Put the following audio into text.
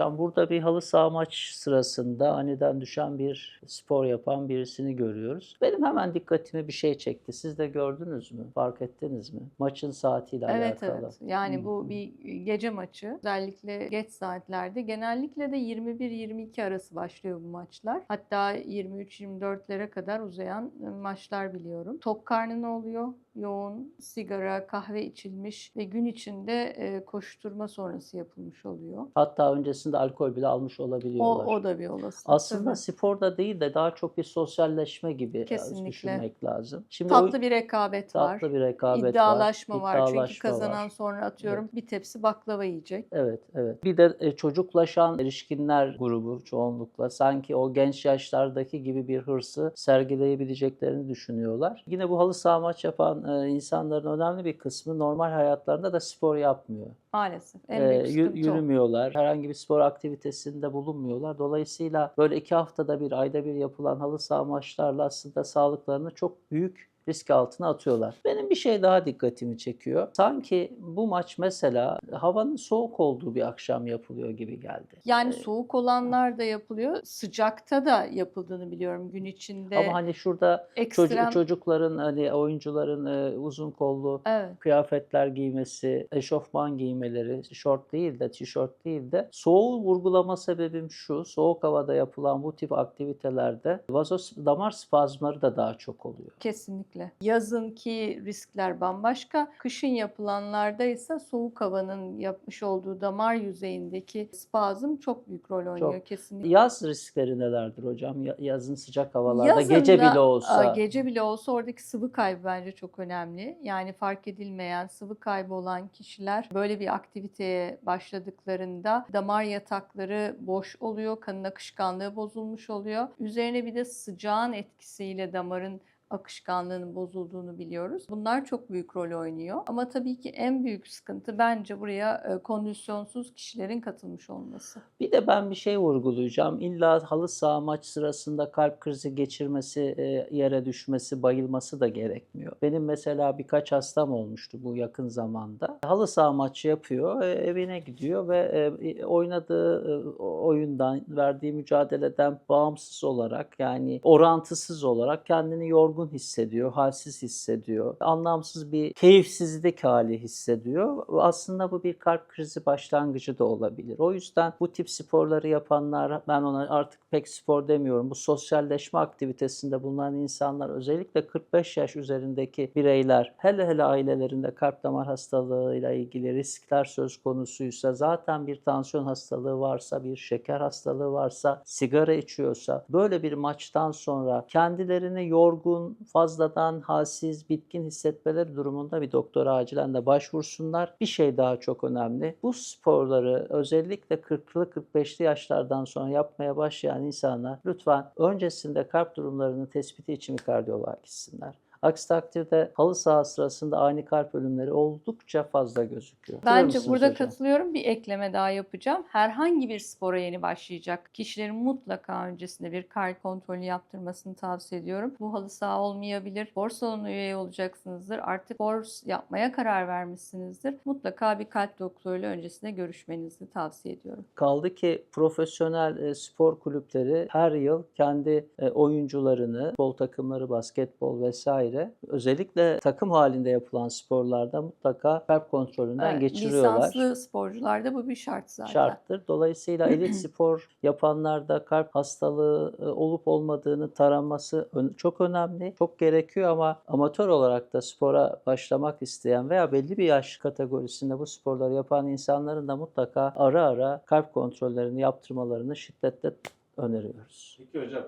Hocam burada bir halı saha maç sırasında aniden düşen bir spor yapan birisini görüyoruz. Benim hemen dikkatimi bir şey çekti. Siz de gördünüz mü? Fark ettiniz mi? Maçın saatiyle Evet alakalı. evet. Yani Hı bu hı. bir gece maçı. Özellikle geç saatlerde. Genellikle de 21-22 arası başlıyor bu maçlar. Hatta 23-24'lere kadar uzayan e, maçlar biliyorum. Tok karnına oluyor. Yoğun sigara, kahve içilmiş ve gün içinde e, koşturma sonrası yapılmış oluyor. Hatta öncesinde alkol bile almış O, olabiliyorlar. o da bir olasılık. Aslında tabii. sporda değil de daha çok bir sosyalleşme gibi biraz Kesinlikle. düşünmek lazım. Şimdi tatlı o, bir rekabet var. tatlı bir rekabet var. İddialaşma var. Çünkü iddialaşma kazanan var. sonra atıyorum bir tepsi baklava yiyecek. Evet, evet. Bir de e, çocuklaşan erişkinler grubu çoğunlukla sanki o genç yaşlardaki gibi bir hırsı sergileyebileceklerini düşünüyorlar. Yine bu halı saha maç yapan e, insanların önemli bir kısmı normal hayatlarında da spor yapmıyor. Maalesef. En E, büyük o. yürümüyorlar, herhangi bir spor aktivitesinde bulunmuyorlar. Dolayısıyla böyle iki haftada bir, ayda bir yapılan halı saha maçlarla aslında sağlıklarını çok büyük risk altına atıyorlar. Benim bir şey daha dikkatimi çekiyor. Sanki bu maç mesela havanın soğuk olduğu bir akşam yapılıyor gibi geldi. Yani Ee, soğuk olanlar da yapılıyor. Sıcakta da yapıldığını biliyorum gün içinde. Ama hani şurada ekstrem. çocuk, çocukların hani oyuncuların e, uzun kollu Evet. kıyafetler giymesi, eşofman giymeleri, şort değil de tişört değil de soğuğu vurgulama sebebim şu. Soğuk havada yapılan bu tip aktivitelerde vazos damar spazmları da daha çok oluyor. Kesinlikle. Yazınki riskler bambaşka. Kışın yapılanlarda ise soğuk havanın yapmış olduğu damar yüzeyindeki spazm çok büyük rol oynuyor Çok. kesinlikle. Yaz riskleri nelerdir hocam? Ya- Yazın sıcak havalarda Yazın gece bile olsa. Gece bile olsa oradaki sıvı kaybı bence çok önemli. Yani fark edilmeyen sıvı kaybı olan kişiler böyle bir aktiviteye başladıklarında damar yatakları boş oluyor, kanın akışkanlığı bozulmuş oluyor. Üzerine bir de sıcağın etkisiyle damarın akışkanlığının bozulduğunu biliyoruz. Bunlar çok büyük rol oynuyor. Ama tabii ki en büyük sıkıntı bence buraya e, kondisyonsuz kişilerin katılmış olması. Bir de ben bir şey vurgulayacağım. İlla halı saha maç sırasında kalp krizi geçirmesi, e, yere düşmesi, bayılması da gerekmiyor. Benim mesela birkaç hastam olmuştu bu yakın zamanda. Halı saha maçı yapıyor, e, evine gidiyor ve oynadığı oyundan, verdiği mücadeleden bağımsız olarak yani orantısız olarak kendini yorgun hissediyor, halsiz hissediyor. Anlamsız bir keyifsizlik hali hissediyor. Aslında bu bir kalp krizi başlangıcı da olabilir. O yüzden bu tip sporları yapanlar, ben ona artık pek spor demiyorum. Bu sosyalleşme aktivitesinde bulunan insanlar özellikle 45 yaş üzerindeki bireyler, hele hele ailelerinde kalp damar hastalığıyla ilgili riskler söz konusuysa, zaten bir tansiyon hastalığı varsa, bir şeker hastalığı varsa, sigara içiyorsa, böyle bir maçtan sonra kendilerini yorgun, fazladan halsiz, bitkin hissetmeleri durumunda bir doktora acilen de başvursunlar. Bir şey daha çok önemli. Bu sporları özellikle 40'lı 45'li yaşlardan sonra yapmaya başlayan insanlar lütfen öncesinde kalp durumlarının tespiti için bir kardiyoloğa gitsinler. Aksi takdirde halı saha sırasında ani kalp ölümleri oldukça fazla gözüküyor. Bence burada hocam? katılıyorum. Bir ekleme daha yapacağım. Herhangi bir spora yeni başlayacak kişilerin mutlaka öncesinde bir kalp kontrolü yaptırmasını tavsiye ediyorum. Bu halı saha olmayabilir. Spor salonu üye olacaksınızdır. Artık spor yapmaya karar vermişsinizdir. Mutlaka bir kalp doktoruyla öncesinde görüşmenizi tavsiye ediyorum. Kaldı ki profesyonel e, spor kulüpleri her yıl kendi e, oyuncularını, futbol takımları, basketbol vesaire özellikle takım halinde yapılan sporlarda mutlaka kalp kontrolünden Evet, geçiriyorlar. Lisanslı sporcularda bu bir şart zaten. Şarttır. Dolayısıyla elit spor yapanlarda kalp hastalığı e, olup olmadığını taraması çok önemli, çok gerekiyor ama amatör olarak da spora başlamak isteyen veya belli bir yaş kategorisinde bu sporları yapan insanların da mutlaka ara ara kalp kontrollerini yaptırmalarını şiddetle öneriyoruz. Peki hocam